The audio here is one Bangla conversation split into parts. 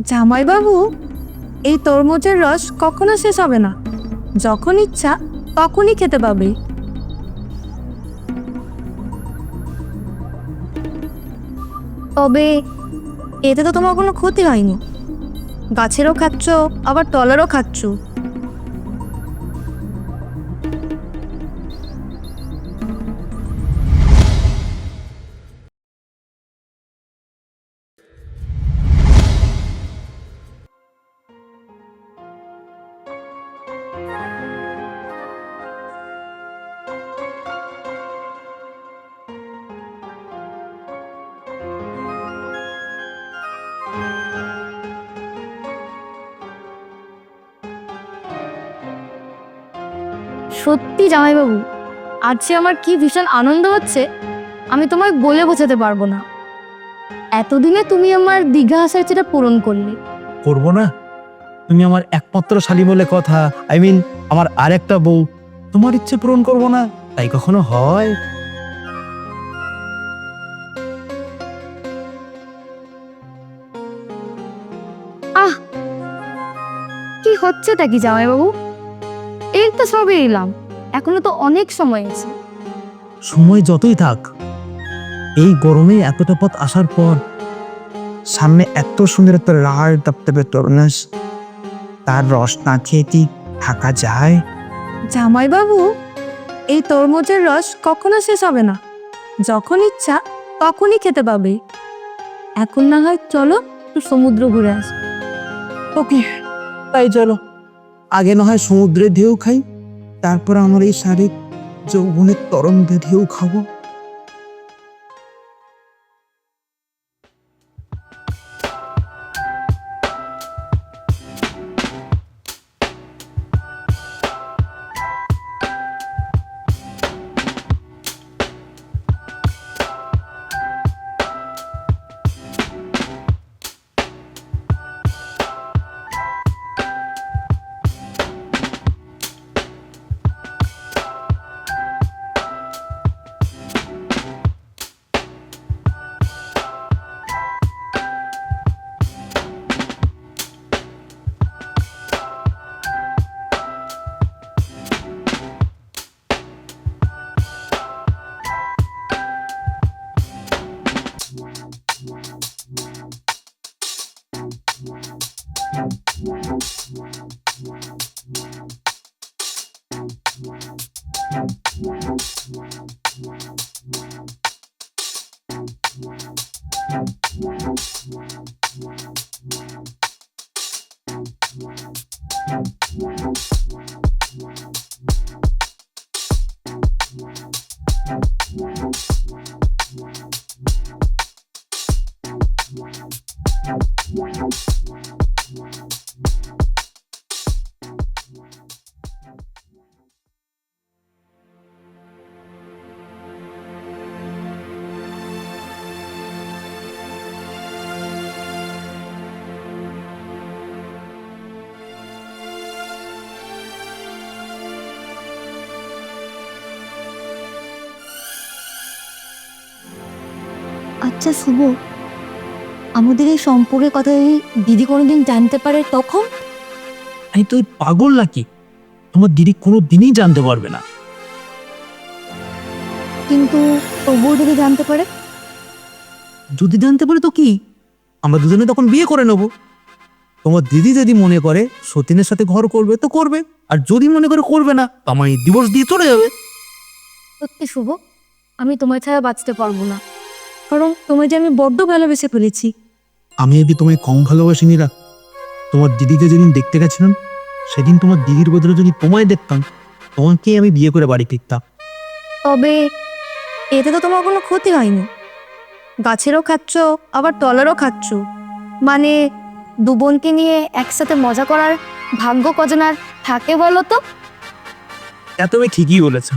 জামাইবাবু, এই তরমুজের রস কখনো শেষ হবে না। যখন ইচ্ছা, তখনই খেতে পাবে। তবে এতে তো তোমার কোনো ক্ষতি হয়নি। গাছেরও খাচ্ছ, আবার তলারও খাচ্ছ। সত্যি জামাইবাবু আজ যে আমার কি ভীষণ আনন্দ হচ্ছে আমি তোমায় বলে বোঝাতে পারব না। এতদিনে তুমি আমার দীঘা আসার যেটা পূরণ করলে। করব না? তুমি আমার একমাত্র শালী বলে কথা আই মিন আমার আর একটা বউ তোমার ইচ্ছে পূরণ করব না? তাই কখনো হয়? আহ! কি হচ্ছেটা কি জামাইবাবু? এই তো সবে এলাম। এখনও তো অনেক সময় আছে। সময় যতই থাক এই গরমে এতটা পথ আসার পর সামনে এত সুন্দর একটা লাল টপটপে তরুণাস তার রস না খেয়ে কি থাকা যায়? জামাইবাবু এই তরমুজের রস কখনো শেষ হবে না। যখন ইচ্ছা তখনই খেতে পাবে। এখন না হয় চলো একটু সমুদ্র ঘুরে আস। ওকে তাই চলো। আগে না হয় সমুদ্রের ঢেউ খাই। তারপর আমার এই শারীরিক যৌবনের তরঙ্গ ঢেউ খাব। আচ্ছা শুভ। আমাদের এই সম্পর্কের কথা যদি দিদি কোনোদিন জানতে পারে তখন? আমি তুই পাগল নাকি? তোমার দিদি কোনো দিনই জানতে পারবে না। কিন্তু তবুও যদি জানতে পারে? যদি জানতে পারে তো কি? আমরা দুজনে তখন বিয়ে করে নেব। তোমার দিদি যদি মনে করে সতীনের সাথে ঘর করবে তো করবে। আর যদি মনে করে করবে না তো এই ডিভোর্স দিয়ে চলে যাবে। সত্যি শুভ আমি তোমার ছাড়া বাঁচতে পারব না। কারণ তোমায় যে আমি বড্ড ভালোবেসে ফেলেছি। আমি যদি তোমায় কম ভালোবাসিনি রা তোমার দিদিকে যেদিন দেখতে গেছিলাম সেদিন তোমার দিদির বদলে যদি তোমায় দেখতাম তোমাকেই আমি বিয়ে করে বাড়ি ফিরতাম। তবে এতে তো তোমার কোনো ক্ষতি হয়নি। গাছেরও খাচ্ছ আবার তলারও খাচ্ছ। মানে দু বোনকে নিয়ে একসাথে মজা করার ভাগ্য কজনার থাকে বলো তো? তা তুমি ঠিকই বলেছ।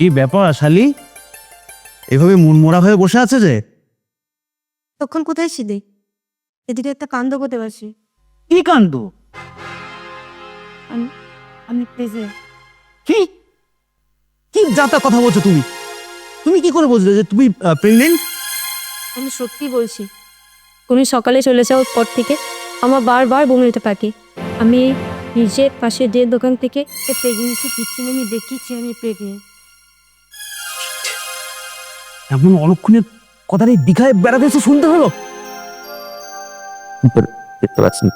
কি ব্যাপার শালি? এভাবে মনমরা হয়ে বসে আছে যে? তখন কোথায় ছিলি এদিকে একটা কাণ্ড করতে পারছি কি কাণ্ড? আমি আমি প্লেজে কি? কি যাতা কথা বলছো তুমি? তুমি কি করে বলছো যে তুমি প্রেগনেন্ট আমি সত্যি বলছি তুমি সকালে চলে যাওয়ার পর থেকে আমার বারবার বমিতে পাকি আমি নিজে পাশে যে দোকান থেকে প্রেগনেন্সি কিচ্ছু আমি দেখিছি আমি প্রেগনেন্ট এমন অলক্ষণের কথাটাই দীঘায় বেড়াতে এসে শুনতে হলো? দেখতে পাচ্ছি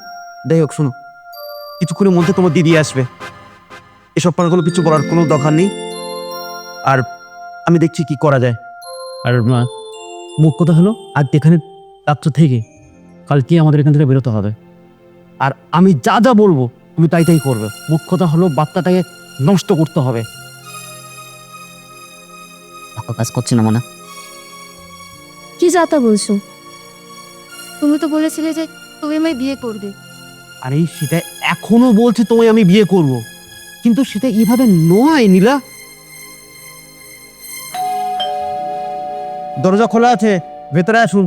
যাই হোক শোনো। কিছুক্ষণের মধ্যে তোমার দিদি আসবে। এসব পারগুলো কিছু বলার কোনো দরকার নেই। আর আমি দেখছি কি করা যায়। আর মা, মুখ কথা হলো আজ এখানে রাত্র থেকে কালকে আমাদের এখান থেকে বেরোতে হবে। আর আমি যা যা বলব তুমি তাই তাই করবে। মুখ কথা হলো বাচ্চাটাকে নষ্ট করতে হবে। কাজ করছি না মনে কি যাতা বলছো? তুমি তো বলেছিলে যে তুমি আমায় বিয়ে করবে। আরে সেটা এখনও বলছে তোমায় আমি বিয়ে করব। কিন্তু সেটা এইভাবে নয় নীলা। দরজা খোলা আছে ভেতরে আসুন।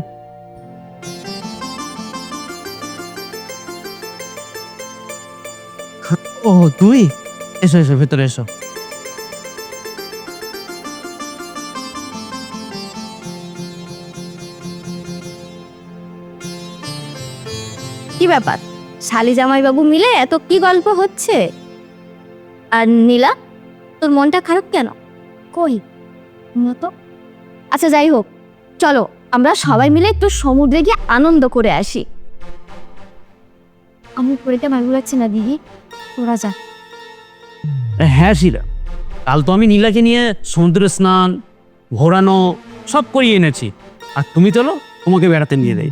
ও তুই এসো এসো ভেতরে এসো। কি ব্যাপার? শালি জামাইবাবু মিলে এত কি গল্প হচ্ছে? আর নীলা তোর মনটা খারাপ কেন? কই? তো আচ্ছা যাই হোক চলো আমরা সবাই মিলে একটু সমুদ্রে গিয়ে আনন্দ করে আসি। আমি পড়িতে ভালো লাগছে না দিদি? তোরা যা। হ্যাঁ শিলা কাল তো আমি নীলাকে নিয়ে সমুদ্রে স্নান ঘোরানো সব করিয়ে এনেছি। আর তুমি চলো তোমাকে বেড়াতে নিয়ে দেয়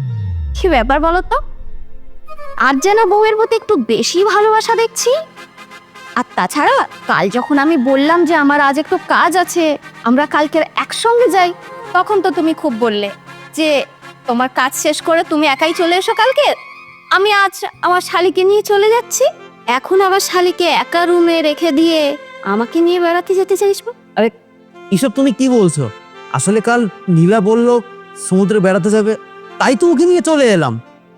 কি ব্যাপার বলো তো? আজ যেন বউয়ের প্রতি একটু বেশি ভালোবাসা দেখছি? আর তাছাড়া, কাল যখন আমি বললাম যে আমার আজ একটু কাজ আছে, আমরা কালকে একসঙ্গে যাই, তখন তো তুমি খুব বললে যে, তোমার কাজ শেষ করে তুমি একাই চলে এসো কালকে? আমি আজ আমার শালিকে নিয়ে চলে যাচ্ছি। এখন আবার শালিকে একা রুমে রেখে দিয়ে আমাকে নিয়ে বেড়াতে যেতে চাইছ? আরে, এসব তুমি কি বলছো? আসলে কাল নীলা বলল সমুদ্রে বেড়াতে যাবে, তাই তো ওকে নিয়ে চলে এলাম।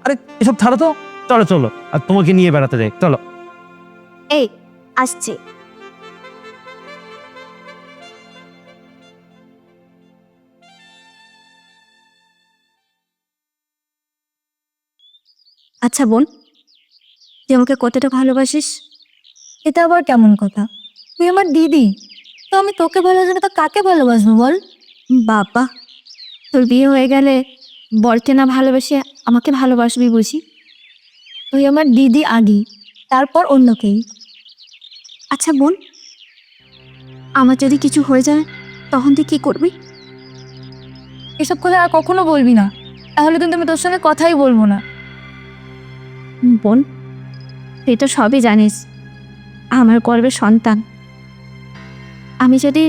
আরে, এসব ছাড়ো তো। চলো চলো, আর তোমাকে নিয়ে বেড়াতে যাই। চলো। এই, আসছি। আচ্ছা বোন, তুই আমাকে কতটা ভালোবাসিস? এটা আবার কেমন কথা? তুই আমার দিদি, তো আমি তোকে ভালোবাসি না তো কাকে ভালোবাসবো বল? বাবা, তোর বিয়ে হয়ে গেলে বরকে না ভালোবেসে আমাকে ভালোবাসবি বুঝি? তুই আমার দিদি আগে তারপর অন্যকেই। আচ্ছা বোন আমার যদি কিছু হয়ে যায় তখন তুই কি করবি? এসব কথা আর কখনো বলবি না। তাহলে কিন্তু আমি তোর সঙ্গে কথাই বলব না। বোন তুই তো সবই জানিস আমার গর্বের সন্তান। আমি যদি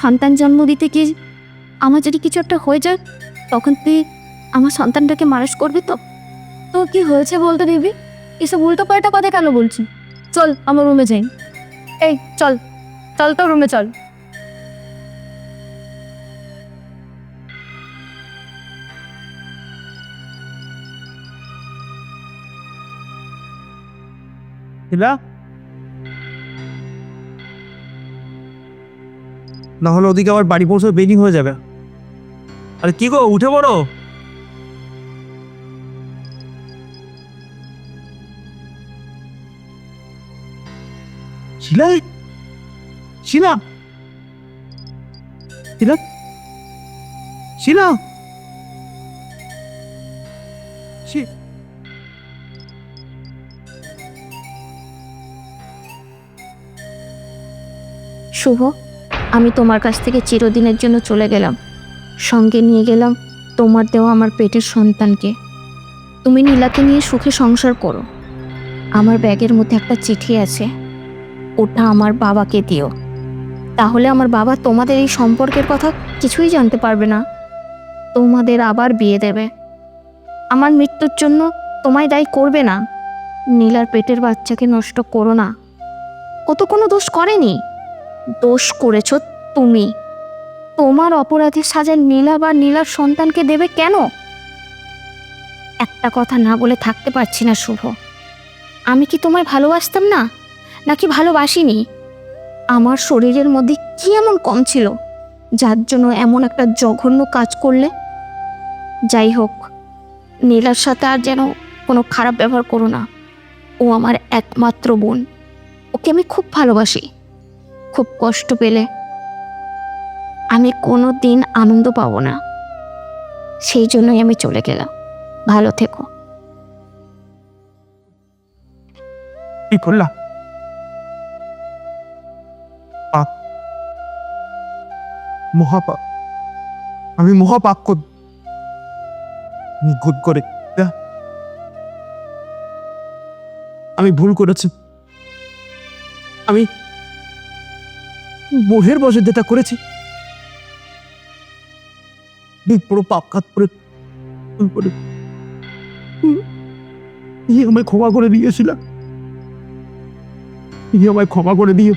সন্তান জন্ম দিতে গিয়ে আমার যদি কিছু একটা হয়ে যায় তখন তুই আমার সন্তানটাকে মানুষ করবি তো? তো কি হয়েছে বলতে দিবি এসব উল্টো পাল্টা কথা কেন বলছি? চল, আমার রুমে যাই। এই, চল। চল তো রুমে চল। না হলে ওদিকে আবার বাড়ি পৌঁছে বেরিয়ে হয়ে যাবে। আরে কি গো, উঠে পড়ো। শিলা শিলা শিলা শুভ আমি তোমার কাছ থেকে চিরদিনের জন্য চলে গেলাম। সঙ্গে নিয়ে গেলাম তোমার দেওয়া আমার পেটের সন্তানকে। তুমি নীলাকে নিয়ে সুখে সংসার করো। আমার ব্যাগের মধ্যে একটা চিঠি আছে। ওটা আমার বাবাকে দিও। তাহলে আমার বাবা তোমাদের এই সম্পর্কের কথা কিছুই জানতে পারবে না। তোমাদের আবার বিয়ে দেবে। আমার মৃত্যুর জন্য তোমায় দায়ী করবে না। নীলার পেটের বাচ্চাকে নষ্ট করো না। ও তো কোনো দোষ করেনি। দোষ করেছ তুমি। তোমার অপরাধের সাজা নীলা বা নীলার সন্তানকে দেবে কেন? একটা কথা না বলে থাকতে পারছি না, শুভ। আমি কি তোমায় ভালোবাসতাম না? নাকি ভালোবাসিনি? আমার শরীরের মধ্যে কি এমন কম ছিল, যার জন্য এমন একটা জঘন্য কাজ করলে? যাই হোক, নীলার সাথে আর যেন কোনো খারাপ ব্যবহার করো না। ও আমার একমাত্র বোন। ওকে আমি খুব ভালোবাসি। খুব কষ্ট পেলে আমি কোনো দিন আনন্দ পাবো না। সেই জন্যই আমি চলে গেলাম। ভালো থেকো। কি করলা? মহাপাপ আমি মহাপাপ কর করে আমি ভুল করেছি। আমি বোহের বসে যেটা করেছি পুরো পাপ কাত করে আমায় ক্ষমা করে দিয়েছিলাম আমায় ক্ষমা করে দিও।